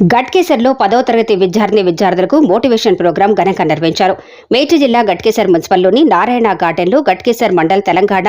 గట్కేసర్లో పదవ తరగతి విద్యార్థిని విద్యార్థులకు మోటివేషన్ ప్రోగ్రాం ఘనంగా నిర్వహించారు. మేచి జిల్లా గట్కేసర్ మున్సిపల్లోని నారాయణ గార్డెన్లో Ghatkesar mandal Telangana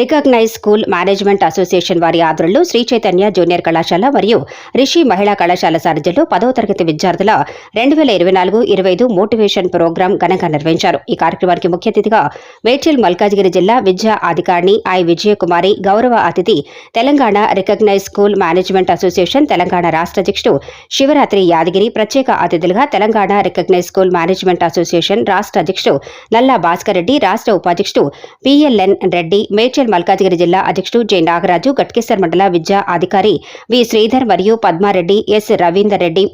recognise school management association వారి ఆధ్వర్యంలో శ్రీ చైతన్య జూనియర్ కళాశాల మరియు రిషి మహిళా కళాశాల సారథ్యంలో పదవ తరగతి విద్యార్థుల రెండు వేల ఇరవై నాలుగు ఇరవై ఐదు మోటివేషన్ ప్రోగ్రాం ఘనంగా నిర్వహించారు. ఈ కార్యక్రమానికి ముఖ్య అతిథిగా మేడ్చల్ మల్కాజ్గిరి జిల్లా విద్యా అధికారిని ఐ విజయకుమారి గౌరవ అతిథి Telangana recognise school management association Telangana రాష్ట్ర అధ్యక్షుడు శివరాత్రి యాదగిరి ప్రత్యేక అతిథులుగా Telangana recognise school management association రాష్ట్ర అధ్యక్షుడు నల్లా భాస్కర్ రెడ్డి రాష్ట్ర ఉపాధ్యక్షుడు పిఎల్ఎన్ రెడ్డి మేడ్చల్ మల్కాజిగిరి జిల్లా అధ్యక్షుడు జె నాగరాజు గట్కేశ్వర్ మండల విద్యా అధికారి వి శ్రీధర్ మరియు పద్మారెడ్డి ఎస్ రవీందర్ రెడ్డి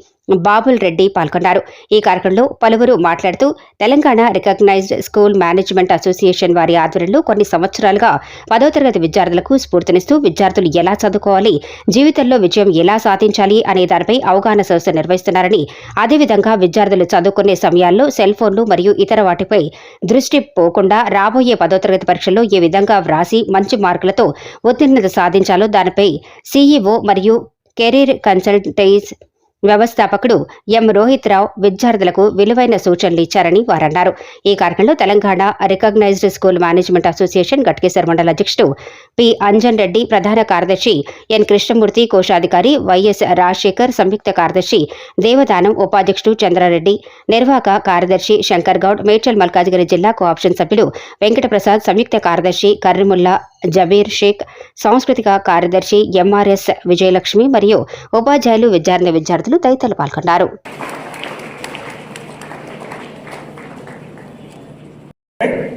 బాబుల్ రెడ్డి పాల్గొన్నారు. ఈ కార్యక్రమంలో పలువురు మాట్లాడుతూ Telangana recognised school management association వారి ఆధ్వర్యంలో కొన్ని సంవత్సరాలుగా పదో తరగతి విద్యార్థులకు స్ఫూర్తినిస్తూ విద్యార్థులు ఎలా చదువుకోవాలి జీవితంలో విజయం ఎలా సాధించాలి అనే దానిపై అవగాహన సదస్సు నిర్వహిస్తున్నారని అదేవిధంగా విద్యార్థులు చదువుకునే సమయాల్లో సెల్ ఫోన్లు మరియు ఇతర వాటిపై దృష్టి పోకుండా రాబోయే పదో తరగతి పరీక్షల్లో ఏ విధంగా వ్రాసి మంచి మార్కులతో ఉత్తీర్ణత సాధించాలో దానిపై సీఈఓ మరియు కెరీర్ కన్సల్టేస్ వ్యవస్థాపకుడు ఎం రోహిత్ రావు విద్యార్థులకు విలువైన సూచనలు ఇచ్చారని వారన్నారు. ఈ కార్యక్రమంలో Telangana recognised school management association Ghatkeshwar మండల అధ్యక్షుడు పి అంజన్ రెడ్డి ప్రధాన కార్యదర్శి ఎన్ కృష్ణమూర్తి కోశాధికారి వైఎస్ రాజశేఖర్ సంయుక్త కార్యదర్శి దేవదానం ఉపాధ్యక్షుడు చంద్రారెడ్డి నిర్వాహక కార్యదర్శి శంకర్ గౌడ్ మేడ్చల్ మల్కాజిగిరి జిల్లా కోఆప్షన్ సభ్యులు వెంకటప్రసాద్ సంయుక్త కార్యదర్శి కర్రిముల్లా జబీర్ షేక్ సాంస్కృతిక కార్యదర్శి ఎంఆర్ఎస్ విజయలక్ష్మి మరియు ఉపాధ్యాయులు విద్యార్థి విద్యార్థులు తదితరులు పాల్గొన్నారు.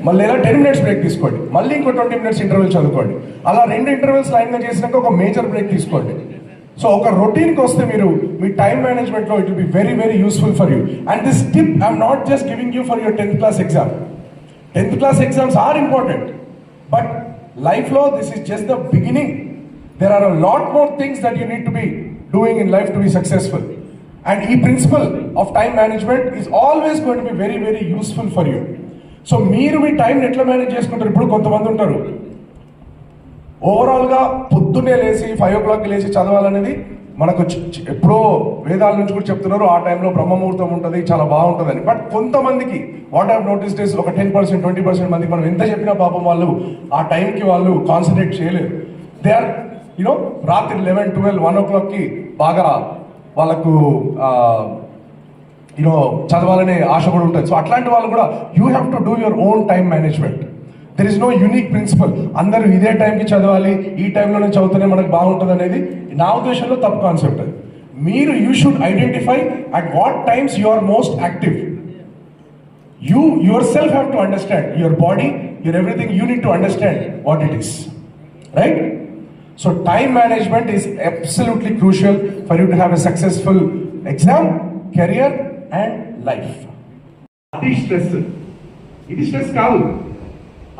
మళ్ళీ ఇలా టెన్ మినిట్స్ బ్రేక్ తీసుకోండి. మళ్ళీ ఇంకో ట్వంటీ మినిట్స్ ఇంటర్వెల్ చదువుకోండి. అలా రెండు ఇంటర్వెల్స్ లైన్గా చేసినాక ఒక మేజర్ బ్రేక్ తీసుకోండి. సో ఒక రొటీన్కి వస్తే మీరు మీ టైం మేనేజ్మెంట్లో it will be very very useful for you and this tip I'm not just giving you for your tenth class exam tenth class exams are important but లైఫ్లో this is just the beginning there are a lot more things that you need to be doing in life to be successful and ఈ principle of time management is always going to be very very useful for you so మీరు మీ time ఎట్లా manage చేసుకుంటారు? ఇప్పుడు కొంతమంది ఉంటారు. ఓవరాల్గా పొద్దున్నే లేచి ఫైవ్ ఓ క్లాక్ లేచి చదవాలనేది మనకు ఎప్పుడో వేదాల నుంచి కూడా చెప్తున్నారు ఆ టైంలో బ్రహ్మముహూర్తం ఉంటుంది చాలా బాగుంటుందని. బట్ కొంతమందికి వాట్ హ్యావ్ నోటీస్ డేస్ ఒక టెన్ పర్సెంట్ ట్వంటీ పర్సెంట్ మందికి మనం ఎంత చెప్పినా పాపం వాళ్ళు ఆ టైంకి వాళ్ళు కాన్సన్ట్రేట్ చేయలేరు. దే ఆర్ యూనో రాత్రి లెవెన్ ట్వెల్వ్ వన్ ఓ క్లాక్కి బాగా వాళ్ళకు యూనో చదవాలనే ఆశ కూడా ఉంటుంది. సో అట్లాంటి వాళ్ళు కూడా you have to do your own time management there is no unique principle అందరూ ఇదే టైంకి చదవాలి ఈ టైంలోనే చదివితేనే మనకు బాగుంటుంది అనేది నా ఉద్దేశంలో తప్పు కాన్సెప్ట్ అది. మీరు you should identify at what times you are most active you yourself have to understand your body your everything you need to understand what it is right so time management is absolutely crucial for you to have a successful exam career and life అది stress ఇది stress కాదు.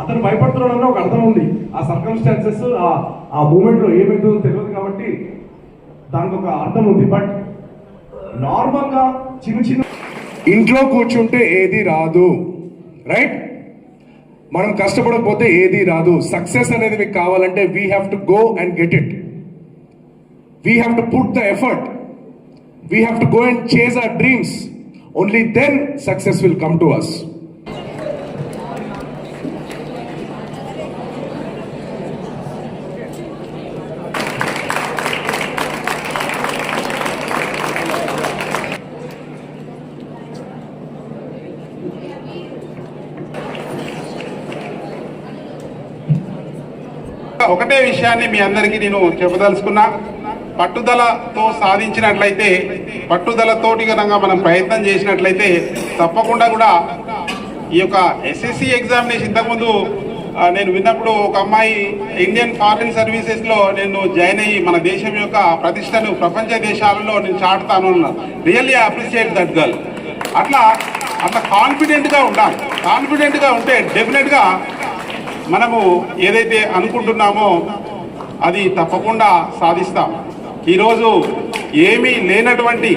అతను భయపడుతున్నాడన్న ఒక అర్థం ఉంది. ఆ circumstances ఆ ఆ మూమెంట్లో ఏమైందో తెలియదు కాబట్టి దానికి ఒక అర్థం ఉంది. బట్ నార్మల్గా చిన్న చిన్న ఇంట్లో కూర్చుంటే ఏది రాదు. రైట్ మనం కష్టపడకపోతే ఏది రాదు. సక్సెస్ అనేది మీకు కావాలంటే we have to go and get it we have to put the effort we have to go and chase our dreams only then success will come to us ఒకటే విషయాన్ని మీ అందరికీ నేను చెప్పదలుచుకున్నా. పట్టుదలతో సాధించినట్లయితే పట్టుదలతోటి కనుక మనం ప్రయత్నం చేసినట్లయితే తప్పకుండా కూడా ఈ యొక్క ఎస్ఎస్సి ఎగ్జామినేషన్ ఇంతకుముందు నేను విన్నప్పుడు ఒక అమ్మాయి ఇండియన్ ఫారిన్ సర్వీసెస్లో నేను జాయిన్ అయ్యి మన దేశం యొక్క ప్రతిష్టను ప్రపంచ దేశాలలో నేను చాటుతాను అన్నాను రియల్లీ అప్రిషియేట్ దట్ గర్ల్ అట్లా అట్లా కాన్ఫిడెంట్గా ఉండాలి. కాన్ఫిడెంట్గా ఉంటే డెఫినెట్గా మనము ఏదైతే అనుకుంటున్నామో అది తప్పకుండా సాధిస్తాం. ఈరోజు ఏమీ లేనటువంటి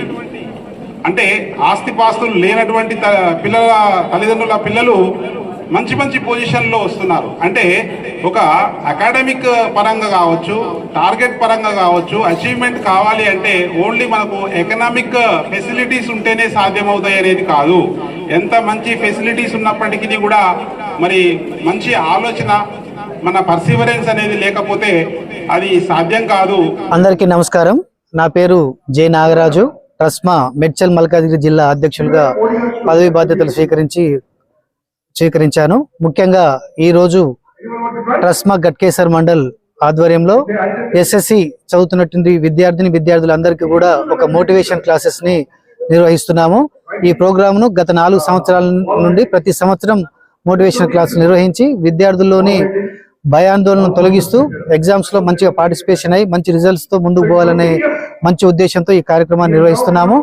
అంటే ఆస్తిపాస్తులు లేనటువంటి త- పిల్లల తల్లిదండ్రుల పిల్లలు మంచి మంచి పొజిషన్లో వస్తున్నారు. అంటే ఒక అకాడమిక్ పరంగా కావచ్చు టార్గెట్ పరంగా కావచ్చు అచీవ్మెంట్ కావాలి అంటే ఓన్లీ మనకు ఎకనామిక్ ఫెసిలిటీస్ ఉంటేనే సాధ్యమవుతాయి అనేది కాదు. ఎంత మంచి ఫెసిలిటీస్ ఉన్నప్పటికీ కూడా మరి మంచి ఆలోచన మన పర్సివరెన్స్ అనేది లేకపోతే అది సాధ్యం కాదు. అందరికీ నమస్కారం. నా పేరు జే నాగరాజు. ట్రస్మా మెడ్చల్ మల్కాజిగిరి జిల్లా అధ్యక్షులుగా పదవి బాధ్యతలు స్వీకరించి స్వీకరించాను. ముఖ్యంగా ఈ రోజు ట్రస్మా గట్కేసర్ మండల్ ఆధ్వర్యంలో ఎస్ఎస్సి చదువుతున్నటువంటి విద్యార్థిని విద్యార్థులందరికీ కూడా ఒక మోటివేషన్ క్లాసెస్ని నిర్వహిస్తున్నాము. ఈ ప్రోగ్రామ్ను గత నాలుగు సంవత్సరాల నుండి ప్రతి సంవత్సరం మోటివేషన్ క్లాస్ నిర్వహించి విద్యార్థుల్లోని భయాందోళన తొలగిస్తూ ఎగ్జామ్స్లో మంచిగా పార్టిసిపేషన్ అయ్యి మంచి రిజల్ట్స్తో ముందుకు పోవాలనే మంచి ఉద్దేశంతో ఈ కార్యక్రమాన్ని నిర్వహిస్తున్నాము.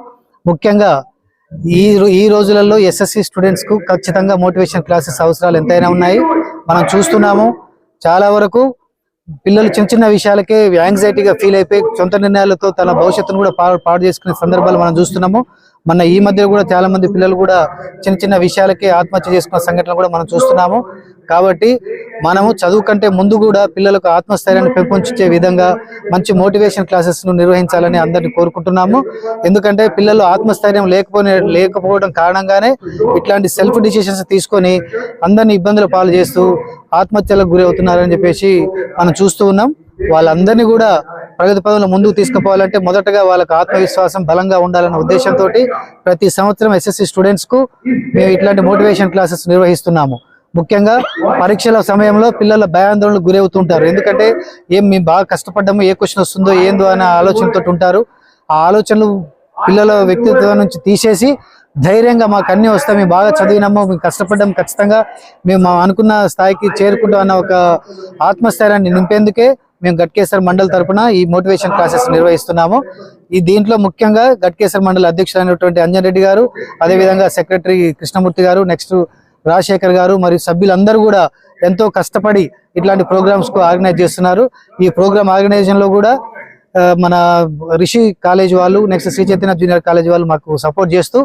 ముఖ్యంగా ఈ ఈ రోజులలో ఎస్ఎస్సి స్టూడెంట్స్కు ఖచ్చితంగా మోటివేషన్ క్లాసెస్ అవసరాలు ఎంతైనా ఉన్నాయి. మనం చూస్తున్నాము చాలా వరకు పిల్లలు చిన్న చిన్న విషయాలకే యాంగ్జైటీగా ఫీల్ అయిపోయి సొంత నిర్ణయాలతో తన భవిష్యత్తును కూడా పాడు పాడు చేసుకునే సందర్భాలు మనం చూస్తున్నాము. మన ఈ మధ్య కూడా చాలా మంది పిల్లలు కూడా చిన్న చిన్న విషయాలకే ఆత్మహత్య చేసుకున్న సంఘటనలు కూడా మనం చూస్తున్నాము. కాబట్టి మనము చదువు కంటే ముందు కూడా పిల్లలకు ఆత్మస్థైర్యాన్ని పెంపొంచే విధంగా మంచి మోటివేషన్ క్లాసెస్ను నిర్వహించాలని అందరినీ కోరుకుంటున్నాము. ఎందుకంటే పిల్లలు ఆత్మస్థైర్యం లేకపోయిన లేకపోవడం కారణంగానే ఇట్లాంటి సెల్ఫ్ డిసిషన్స్ తీసుకొని అందరినీ ఇబ్బందులు పాలు చేస్తూ ఆత్మహత్యలకు గురి అవుతున్నారని చెప్పేసి మనం చూస్తూ ఉన్నాం. వాళ్ళందరినీ కూడా ప్రగతి పదంలో ముందుకు తీసుకుపోవాలంటే మొదటగా వాళ్ళకి ఆత్మవిశ్వాసం బలంగా ఉండాలన్న ఉద్దేశంతో ప్రతి సంవత్సరం ఎస్ఎస్సి స్టూడెంట్స్కు మేము ఇట్లాంటి మోటివేషన్ క్లాసెస్ నిర్వహిస్తున్నాము. ముఖ్యంగా పరీక్షల సమయంలో పిల్లల భయాందోళనకు గురవుతుంటారు. ఎందుకంటే ఏం మేము బాగా కష్టపడ్డాము ఏ క్వశ్చన్ వస్తుందో ఏందో అనే ఆలోచనతో ఉంటారు. ఆ ఆలోచనలు పిల్లల వ్యక్తిత్వం నుంచి తీసేసి ధైర్యంగా మాకు అన్ని వస్తాయి మేము బాగా చదివినాము మేము కష్టపడ్డాం ఖచ్చితంగా. మేము అనుకున్న స్థాయికి చేరుకుంటాం అన్న ఒక ఆత్మస్థైర్యాన్ని నింపేందుకే మేము గట్కేసర్ మండల్ తరఫున ఈ మోటివేషన్ క్లాసెస్ నిర్వహిస్తున్నాము. ఈ దీంట్లో ముఖ్యంగా గట్కేసర్ మండల్ అధ్యక్షులైనటువంటి అంజన్ రెడ్డి గారు అదేవిధంగా సెక్రటరీ కృష్ణమూర్తి గారు నెక్స్ట్ రాజశేఖర్ గారు మరియు సభ్యులందరూ కూడా ఎంతో కష్టపడి ఇట్లాంటి ప్రోగ్రామ్స్కు ఆర్గనైజ్ చేస్తున్నారు. ఈ ప్రోగ్రామ్ ఆర్గనైజేషన్లో కూడా మన రిషి కాలేజ్ వాళ్ళు next Sri Chaitanya junior college వాళ్ళు మాకు సపోర్ట్ చేస్తూ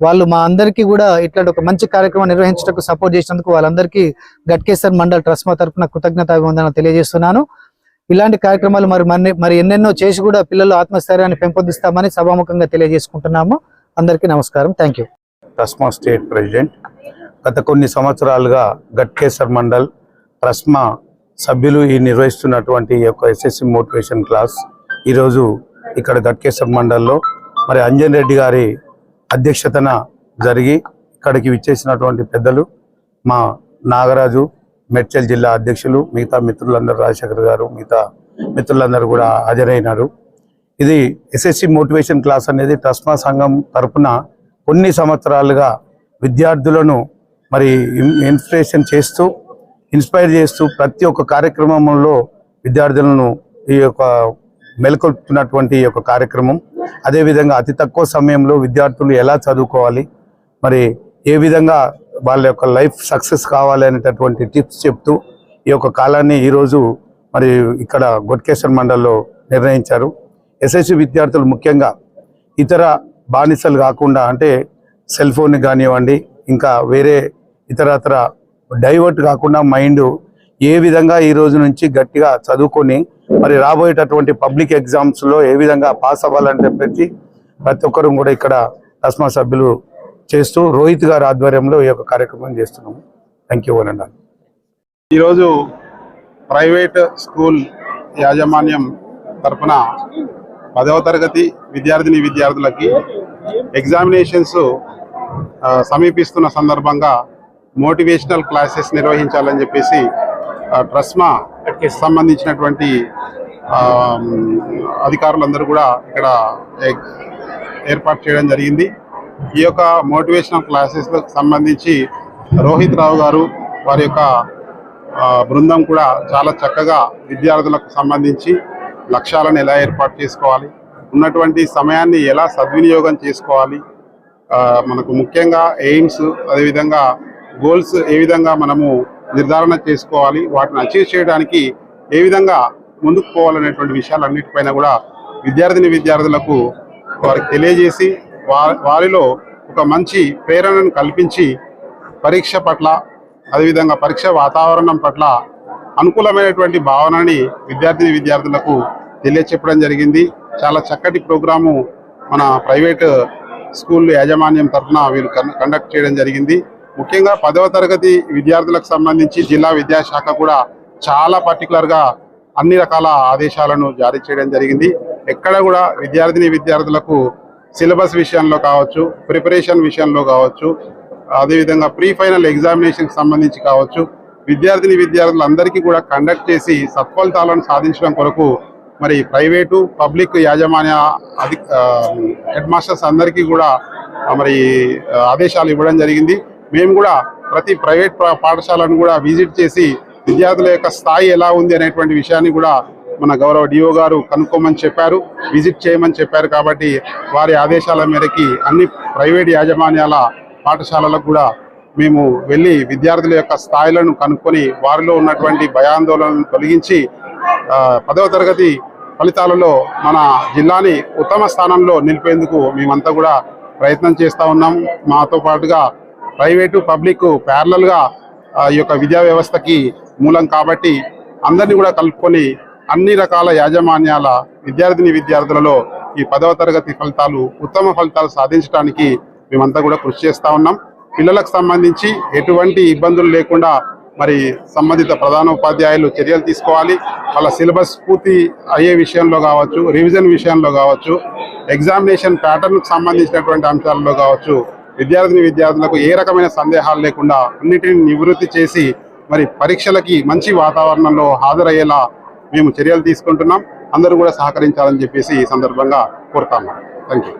వాళ్ళు మా అందరికీ కూడా ఇట్లాంటి ఒక మంచి కార్యక్రమం నిర్వహించడానికి సపోర్ట్ చేసినందుకు వాళ్ళందరికీ గట్కేశ్వర్ మండల్ ట్రస్మా తరఫున కృతజ్ఞత అభివందన తెలియజేస్తున్నాను. ఇలాంటి కార్యక్రమాలు మరి మరి మరి ఎన్నెన్నో చేసి కూడా పిల్లలు ఆత్మస్థైర్యాన్ని పెంపొందిస్తామని సభాముఖంగా తెలియజేసుకుంటున్నాము. అందరికీ నమస్కారం. Thank you. స్టేట్ ప్రెసిడెంట్ గత కొన్ని సంవత్సరాలుగా గట్కేశ్వర్ మండల్ ట్రస్మా సభ్యులు ఈ నిర్వహిస్తున్నటువంటి ఈ యొక్క ఎస్ఎస్సి మోటివేషన్ క్లాస్ ఈరోజు ఇక్కడ గట్కేశ్వర్ మండల్లో మరి అంజన్ రెడ్డి గారి అధ్యక్షతన జరిగి ఇక్కడికి విచ్చేసినటువంటి పెద్దలు మా నాగరాజు మెడ్చల్ జిల్లా అధ్యక్షులు మిగతా మిత్రులందరూ రాజశేఖర్ గారు మిగతా మిత్రులందరూ కూడా హాజరైనారు. ఇది ఎస్ఎస్సి మోటివేషన్ క్లాస్ అనేది ట్రస్మా సంఘం తరపున కొన్ని సంవత్సరాలుగా విద్యార్థులను మరి ఇన్స్పిరేషన్ చేస్తూ ఇన్స్పైర్ చేస్తూ ప్రతి ఒక్క కార్యక్రమంలో విద్యార్థులను ఈ యొక్క మెలకొల్పుతున్నటువంటి ఈ యొక్క కార్యక్రమం. అదేవిధంగా అతి తక్కువ సమయంలో విద్యార్థులు ఎలా చదువుకోవాలి మరి ఏ విధంగా వాళ్ళ యొక్క లైఫ్ సక్సెస్ కావాలి అనేటటువంటి టిప్స్ చెప్తూ ఈ యొక్క కాలాన్ని ఈరోజు మరి ఇక్కడ గొట్కేశ్వర మండల్లో నిర్ణయించారు. ఎస్ఎస్సి విద్యార్థులు ముఖ్యంగా ఇతర బానిసలు కాకుండా అంటే సెల్ ఫోన్ కానివ్వండి ఇంకా వేరే ఇతరత్ర డైవర్ట్ కాకుండా మైండ్ ఏ విధంగా ఈ రోజు నుంచి గట్టిగా చదువుకొని మరి రాబోయేటటువంటి పబ్లిక్ ఎగ్జామ్స్లో ఏ విధంగా పాస్ అవ్వాలని చెప్పేసి ప్రతి ఒక్కరు కూడా ఇక్కడ తస్మా సభ్యులు చేస్తూ రోహిత్ గారి ఆధ్వర్యంలో ఈ యొక్క కార్యక్రమం చేస్తున్నాము. థ్యాంక్ యూ అనండి ఈరోజు ప్రైవేట్ స్కూల్ యాజమాన్యం తరపున పదవ తరగతి విద్యార్థిని విద్యార్థులకి ఎగ్జామినేషన్స్ సమీపిస్తున్న సందర్భంగా మోటివేషనల్ క్లాసెస్ నిర్వహించాలని చెప్పేసి ఆ, ట్రస్మా సంబంధించినటువంటి అధికారులందరూ కూడా ఇక్కడ ఏ- ఏర్పాటు చేయడం జరిగింది. ఈ యొక్క మోటివేషనల్ క్లాసెస్లకు సంబంధించి రోహిత్ రావు గారు వారి యొక్క బృందం కూడా చాలా చక్కగా విద్యార్థులకు సంబంధించి లక్ష్యాలను ఎలా ఏర్పాటు చేసుకోవాలి ఉన్నటువంటి సమయాన్ని ఎలా సద్వినియోగం చేసుకోవాలి మనకు ముఖ్యంగా ఎయిమ్స్ అదేవిధంగా గోల్స్ ఏ విధంగా మనము నిర్ధారణ చేసుకోవాలి వాటిని అచీవ్ చేయడానికి ఏ విధంగా ముందుకు పోవాలనేటువంటి విషయాలన్నిటిపైన కూడా విద్యార్థిని విద్యార్థులకు వారికి తెలియజేసి వారిలో ఒక మంచి ప్రేరణను కల్పించి పరీక్ష పట్ల అదేవిధంగా పరీక్ష వాతావరణం పట్ల అనుకూలమైనటువంటి భావనని విద్యార్థిని విద్యార్థులకు తెలియచెప్పడం జరిగింది. చాలా చక్కటి ప్రోగ్రాము మన ప్రైవేట్ స్కూల్ యాజమాన్యం తరఫున వీరు కండక్ట్ చేయడం జరిగింది. ముఖ్యంగా పదవ తరగతి విద్యార్థులకు సంబంధించి జిల్లా విద్యాశాఖ కూడా చాలా పర్టికులర్గా అన్ని రకాల ఆదేశాలను జారీ చేయడం జరిగింది. ఎక్కడ కూడా విద్యార్థిని విద్యార్థులకు సిలబస్ విషయంలో కావచ్చు ప్రిపరేషన్ విషయంలో కావచ్చు అదేవిధంగా ప్రీ ఫైనల్ ఎగ్జామినేషన్ సంబంధించి కావచ్చు విద్యార్థిని విద్యార్థులందరికీ కూడా కండక్ట్ చేసి సత్ఫలితాలను సాధించడం కొరకు మరి ప్రైవేటు పబ్లిక్ యాజమాన్య అధి హెడ్ మాస్టర్స్ అందరికీ కూడా మరి ఆదేశాలు ఇవ్వడం జరిగింది. మేము కూడా ప్రతి ప్రైవేట్ పా- పాఠశాలను కూడా విజిట్ చేసి విద్యార్థుల యొక్క స్థాయి ఎలా ఉంది అనేటువంటి విషయాన్ని కూడా మన గౌరవ డిఓ గారు కనుక్కోమని చెప్పారు విజిట్ చేయమని చెప్పారు కాబట్టి వారి ఆదేశాల మేరకి అన్ని ప్రైవేట్ యాజమాన్యాల పాఠశాలలకు కూడా మేము వెళ్ళి విద్యార్థుల యొక్క స్థాయిలను కనుక్కొని వారిలో ఉన్నటువంటి భయాందోళనను తొలగించి పదవ తరగతి ఫలితాలలో మన జిల్లాని ఉత్తమ స్థానంలో నిలిపేందుకు మేమంతా కూడా ప్రయత్నం చేస్తూ ఉన్నాం. మాతో పాటుగా ప్రైవేటు పబ్లిక్ ప్యారలల్గా ఈ యొక్క విద్యా వ్యవస్థకి మూలం కాబట్టి అందరినీ కూడా కలుపుకొని అన్ని రకాల యాజమాన్యాల విద్యార్థిని విద్యార్థులలో ఈ పదవ తరగతి ఫలితాలు ఉత్తమ ఫలితాలు సాధించడానికి మేమంతా కూడా కృషి చేస్తూ ఉన్నాం. పిల్లలకు సంబంధించి ఎటువంటి ఇబ్బందులు లేకుండా మరి సంబంధిత ప్రధానోపాధ్యాయులు చర్యలు తీసుకోవాలి. వాళ్ళ సిలబస్ పూర్తి అయ్యే విషయంలో కావచ్చు రివిజన్ విషయంలో కావచ్చు ఎగ్జామినేషన్ ప్యాటర్న్కు సంబంధించినటువంటి అంశాల్లో కావచ్చు విద్యార్థిని విద్యార్థులకు ఏ రకమైన సందేహాలు లేకుండా అన్నిటిని నివృత్తి చేసి మరి పరీక్షలకి మంచి వాతావరణంలో హాజరయ్యేలా మేము చర్యలు తీసుకుంటున్నాం. అందరూ కూడా సహకరించాలని చెప్పేసి ఈ సందర్భంగా కోరుతాము థ్యాంక్ యూ